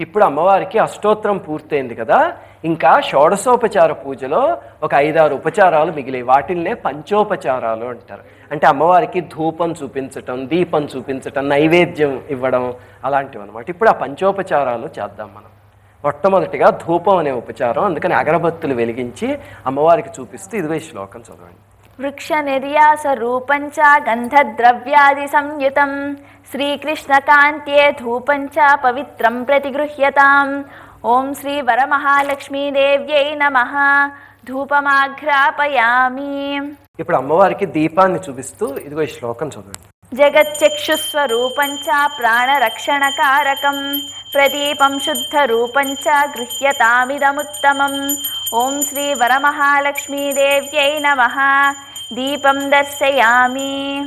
ఇప్పుడు అమ్మవారికి అష్టోత్తరం పూర్తయింది కదా. ఇంకా షోడశోపచార పూజలో ఒక ఐదారు ఉపచారాలు మిగిలాయి. వాటిల్నే పంచోపచారాలు అంటారు. అంటే అమ్మవారికి ధూపం చూపించటం దీపం చూపించటం నైవేద్యం ఇవ్వడం అలాంటివి అనమాట ఇప్పుడు ఆ పంచోపచారాలు చేద్దాం మనం. మొట్టమొదటిగా ధూపం అనే ఉపచారం అందుకని అగరబత్తులు వెలిగించి అమ్మవారికి చూపిస్తూ ఇదిగో ఈ శ్లోకం చదవండి. వృక్ష నిర్యాస రూపంచ గంధద్రవ్యాది సంయుతం శ్రీకృష్ణకాంత్యే ధూపంచ పవిత్రం ప్రతిగృహ్యతాం. ఓం శ్రీ వరమహాలక్ష్మీదేవ్యై నమ. ధూపమాఘ్రాపయామి. ఇప్పుడు అమ్మవారికి దీపాన్ని చూపిస్తూ ఇదిగో ఈ శ్లోకం చదవండి జగచ్చక్షుస్వరూపం చ ప్రాణరక్షణకారకం. ప్రదీపం శుద్ధరూపం చ గృహ్యతామిదముత్తమం. ఓం శ్రీ వరమహాలక్ష్మీదేవ్యై నమ. దీపం దర్శయామి.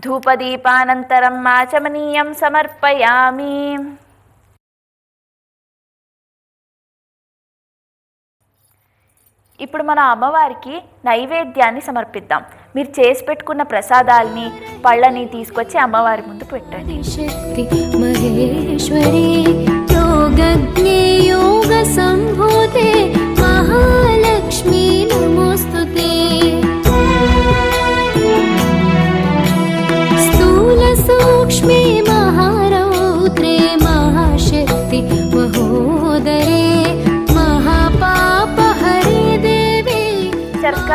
ధూపదీపానంతరం ఆచమనీయం సమర్పయామి. ఇప్పుడు మన అమ్మవారికి నైవేద్యాన్ని సమర్పిద్దాం. మీరు చేసి పెట్టుకున్న ప్రసాదాల్ని పళ్ళని తీసుకొచ్చి అమ్మవారి ముందు పెట్టండి. శక్తి మహేశ్వరి యోగ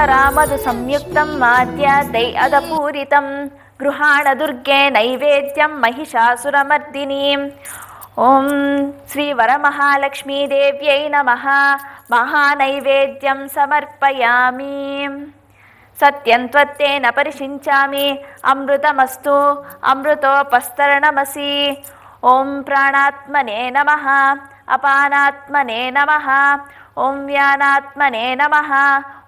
రామదు సంయుక్తం మాద్యాదై అదపూరితం గృహాణ దుర్గే నైవేద్యం మహిషాసురమర్దినీం ఓం శ్రీ వరమహాలక్ష్మీదేవ్యై నమ మహానైవేద్యం సమర్పయామి సత్యం త్వత్తేన పరిశించామి అమృతమస్తు అమృతోపస్తరణమసి ఓం ప్రాణాత్మనే నమ అపానాత్మనే నమ. ఓం వ్యానాత్మనే నమ.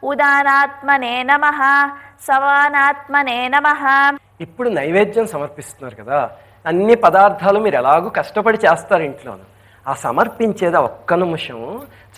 ఉదానాత్మనే నమ. సవానాత్మనే నమ. ఇప్పుడు నైవేద్యం సమర్పిస్తున్నారు కదా అన్ని పదార్థాలు మీరు ఎలాగూ కష్టపడి చేస్తారు ఇంట్లోనూ. ఆ సమర్పించేది ఒక్క నిమిషం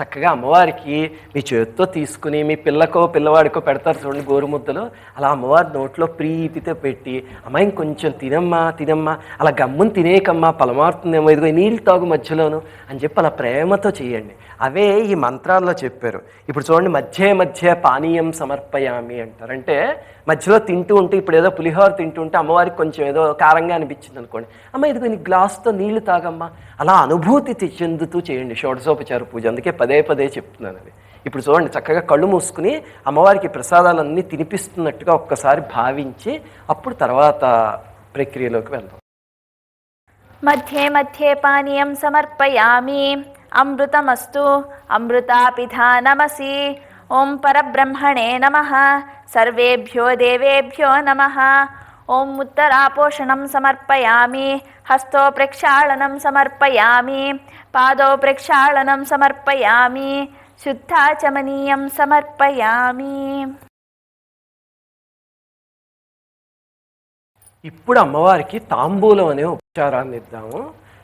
చక్కగా అమ్మవారికి మీ చేతితో తీసుకుని మీ పిల్లకో పిల్లవాడికో పెడతారు చూడండి గోరుముద్దలు. అలా అమ్మవారి నోట్లో ప్రీతితో పెట్టి అమ్మాయి కొంచెం తినమ్మా తినమ్మా అలా గమ్ముని తినేయకమ్మా పలమారుతుందేమో ఇదిగో నీళ్ళు తాగు మధ్యలోను అని చెప్పి అలా ప్రేమతో చేయండి. అవే ఈ మంత్రాల్లో చెప్పారు. ఇప్పుడు చూడండి మధ్య మధ్య పానీయం సమర్పయామి అంటారు. అంటే మధ్యలో తింటూ ఉంటే ఇప్పుడు ఏదో పులిహోర తింటూ ఉంటే అమ్మవారికి కొంచెం ఏదో కారంగా అనిపించింది అనుకోండి. అమ్మ ఇదిగో నీ గ్లాస్తో నీళ్ళు తాగమ్మా అలా అనుభూతి తె- చెందుతూ చేయండి షోడశోపచార పూజ. అందుకే పదే పదే చెప్తున్నాను అది ఇప్పుడు చూడండి చక్కగా కళ్ళు మూసుకుని అమ్మవారికి ప్రసాదాలన్నీ తినిపిస్తున్నట్టుగా ఒక్కసారి భావించి అప్పుడు తర్వాత ప్రక్రియలోకి వెళ్దాం. మధ్యే మధ్యే పానీయం సమర్పయామి. అమృతమస్తు అమృతాపిధా నమసి ఓం పరబ్రహ్మణే నమ. సర్వేభ్యో దేవేభ్యో నమ. ఓం ఉత్తరాపోషణం సమర్పయామి. హస్తో ప్రక్షాళనం సమర్పయామి పాదో ప్రక్షాళనం సమర్పయామి శుద్ధాచమనీయం సమర్పయామి ఇప్పుడు అమ్మవారికి తాంబూలం అనే ఉపచారాన్ని ఇద్దాము.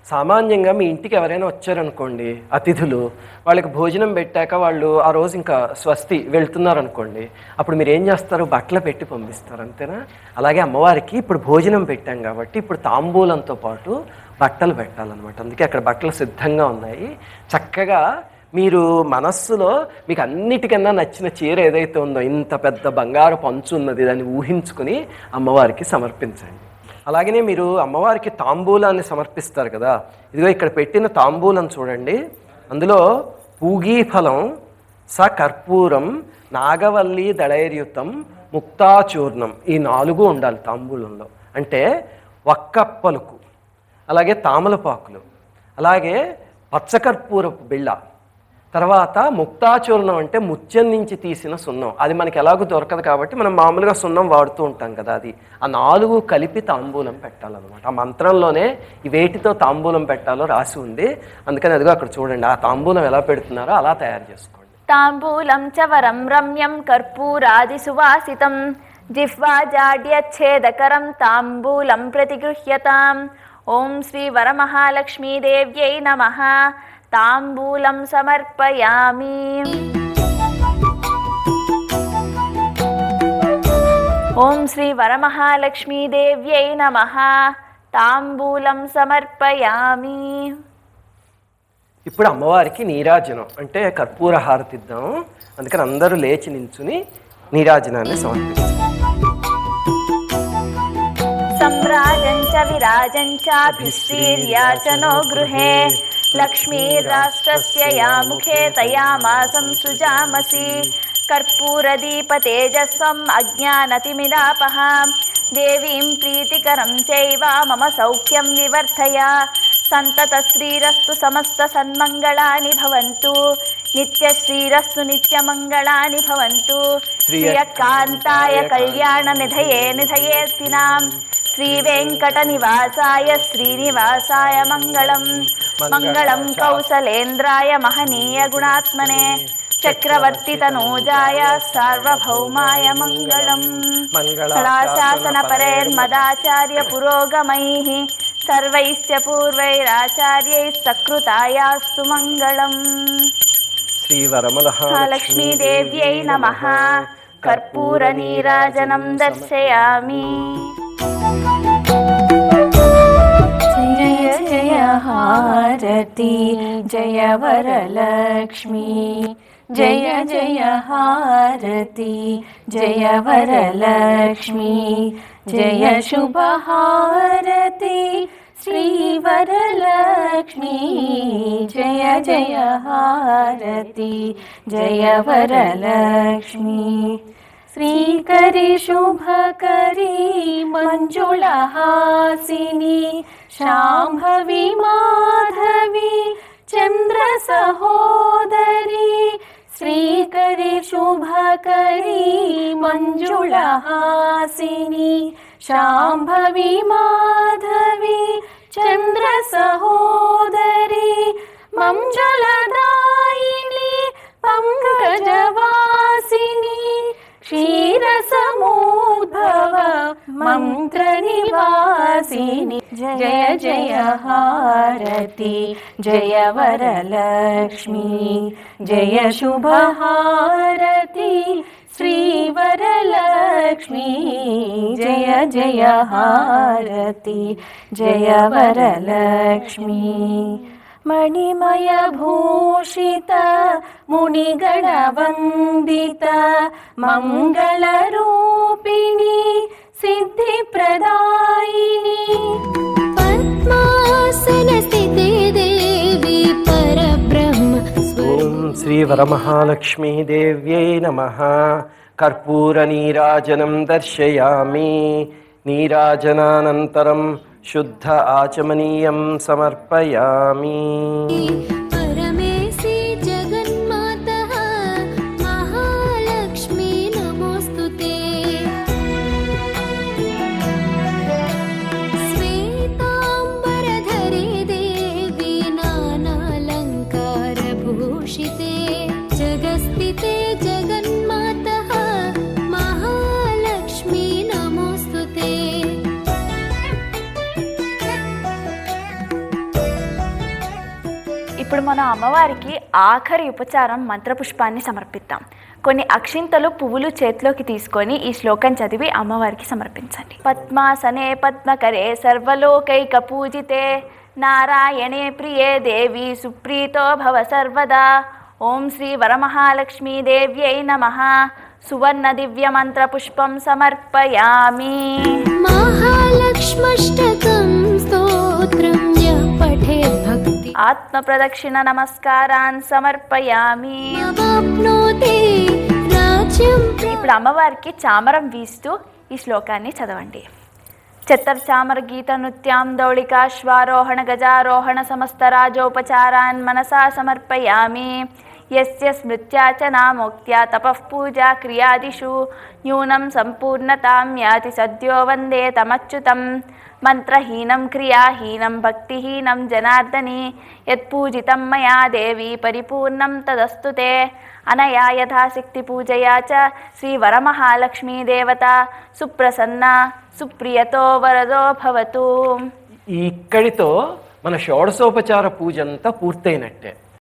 సామాన్యంగా మీ ఇంటికి ఎవరైనా వచ్చారనుకోండి అతిథులు వాళ్ళకి భోజనం పెట్టాక వాళ్ళు ఆ రోజు ఇంకా స్వస్తి వెళ్తున్నారు అనుకోండి అప్పుడు మీరు ఏం చేస్తారు? బట్టలు పెట్టి పంపిస్తారు అంతేనా? అలాగే అమ్మవారికి ఇప్పుడు భోజనం పెట్టాం కాబట్టి ఇప్పుడు తాంబూలంతో పాటు బట్టలు పెట్టాలన్నమాట. అందుకే అక్కడ బట్టలు సిద్ధంగా ఉన్నాయి. చక్కగా మీరు మనస్సులో మీకు అన్నిటికన్నా నచ్చిన చీర ఏదైతే ఉందో ఇంత పెద్ద బంగారు పంచు ఉన్నది దాన్ని ఊహించుకుని అమ్మవారికి సమర్పించండి. అలాగనే మీరు అమ్మవారికి తాంబూలాన్ని సమర్పిస్తారు కదా. ఇదిగో ఇక్కడ పెట్టిన తాంబూలం చూడండి. అందులో పూగీ ఫలం స కర్పూరం నాగవల్లి దళైర్యుతం ముక్తాచూర్ణం ఈ నాలుగు ఉండాలి తాంబూలంలో. అంటే ఒక్క పలుకు అలాగే తామలపాకులు అలాగే పచ్చకర్పూరపు బిళ్ళ. తర్వాత ముక్తాచూర్ణం అంటే ముత్యం నుంచి తీసిన సున్నం. అది మనకి ఎలాగో దొరకదు కాబట్టి మనం మామూలుగా సున్నం వాడుతూ ఉంటాం కదా అది. ఆ నాలుగు కలిపి తాంబూలం పెట్టాలన్నమాట. ఆ మంత్రంలోనే వేటితో తాంబూలం పెట్టాలో రాసి ఉంది. అందుకని అదిగో అక్కడ చూడండి ఆ తాంబూలం ఎలా పెడుతున్నారో అలా తయారు చేసుకోండి. తాంబూలం చవరం రమ్యం కర్పూరాది సువాసితం. జిహ్వాజాడ్యచ్ఛేదకరం తాంబూలం ప్రతిగృహ్యతాం. ఓం శ్రీ వరమహాలక్ష్మీదేవ్యై నమ. नमः ताम्बूलं समर्पयामि ॐ श्रीवरमहालक्ष्मीदेव्यै नमः ताम्बूलं समर्पयामि ఇప్పుడు అమ్మవారికి నీరాజనం అంటే కర్పూర హారతి ఇద్దాం అందుకని అందరూ లేచి నించుని నీరాజనాన్ని సమర్పించాం सम्राजं च विराजं चाभिश्रीर्याचनो गृहे लक्ष्मीराष्ट्रस्य या मुखे तया मासं सृजामसि कर्पूरदीपतेजस्वम् अज्ञानतिमिरापहां देवीं प्रीतिकरं चैव मम सौख्यं विवर्धय सन्ततश्रीरस्तु समस्तसन्मङ्गलानि भवन्तु नित्यश्रीरस्तु नित्यमङ्गलानि भवन्तु श्रियकान्ताय कल्याणनिधये निधयेऽर्थिनां श्रीवेङ्कटनिवासाय श्रीनिवासाय मङ्गलम् మంగళం కౌసలేంద్రాయ మహనీయ గుణాత్మనే చక్రవర్తి తనూజాయ సార్వభౌమాయ మంగళం కళాశాసన పరేర్మదాచార్య పురోగమై సర్వైశ్చ పూర్వైరాచార్యై సకృతాయాస్తు మంగళం శ్రీవరమలక్ష్మీదేవ్యై నమ కర్పూర నీరాజనం దర్శయామి हारति जय वरलक्ष्मी। जय जय हारति जय वरलक्ष्मी। जय शुभहारति श्रीवरलक्ष्मी जय जय हारति जय वरलक्ष्मी श्रीकरि शुभकरी मञ्जुळहासिनी शाम्भवी माधवी चन्द्रसहोदरी श्रीकरि शुभकरी मञ्जुळहासिनी शाम्भवी माधवी चन्द्रसहोदरी मञ्जलदायिनी पङ्कजवासिनी क्षीरसमुद्भव मन्त्रनिवासिनि। जय जय हारति। जय वरलक्ष्मी। जय शुभहारति। श्रीवरलक्ष्मी। जय जय हारति। जय वरलक्ष्मी मणिमयभूषित मुनिगणवन्दित मङ्गलरूपिणि सिद्धिप्रदायिनि पद्मासनस्थिते देवी परब्रह्म ॐ श्रीवरमहालक्ष्मीदेव्यै नमः कर्पूरनीराजनं दर्शयामि नीराजनानन्तरं शुद्ध आचमनीय समर्पयामि। మనం అమ్మవారికి ఆఖరి ఉపచారం మంత్రపుష్పాన్ని సమర్పిద్దాం. కొన్ని అక్షింతలు పువ్వులు చేతిలోకి తీసుకొని ఈ శ్లోకం చదివి అమ్మవారికి సమర్పించండి. పద్మాసనే పద్మకరే సర్వలోకైక పూజితే నారాయణే ప్రియే దేవి సుప్రీతో భవ సర్వదా. ఓం శ్రీ వరమహాలక్ష్మీ దేవ్యై నమ. సువర్ణ దివ్య మంత్ర పుష్పం సమర్పయామి మహాలక్ష్మష్టకం స్తోత్రం పఠే భక్ ఆత్మ ప్రదక్షిణ నమస్కారాన్ సమర్పయామి. ఇప్పుడు అమ్మవారికి చామరం వీస్తూ ఈ శ్లోకాన్ని చదవండి. చెత్తర్ చామర గీత నృత్యాం దౌళికాశ్వారోహణ గజారోహణ సమస్త రాజోపచారాన్ మనసా సమర్పయామి. యస్య స్మృత్యా చ తపః పూజా క్రియాదిషు న్యూనం సంపూర్ణతాం యాతి సద్యో వందే తమచ్యుతం మంత్రహీనం క్రియాహీనం భక్తిహీనం జనార్దని యత్పూజితం మయా దేవి పరిపూర్ణం తదస్తు తే అనయా యథాశక్తి పూజయా చ శ్రీవరమహాలక్ష్మీదేవత సుప్రసన్న సుప్రియతో వరదో భవతు ఇక్కడితో మన షోడశోపచార పూజ అంతా పూర్తయినట్టే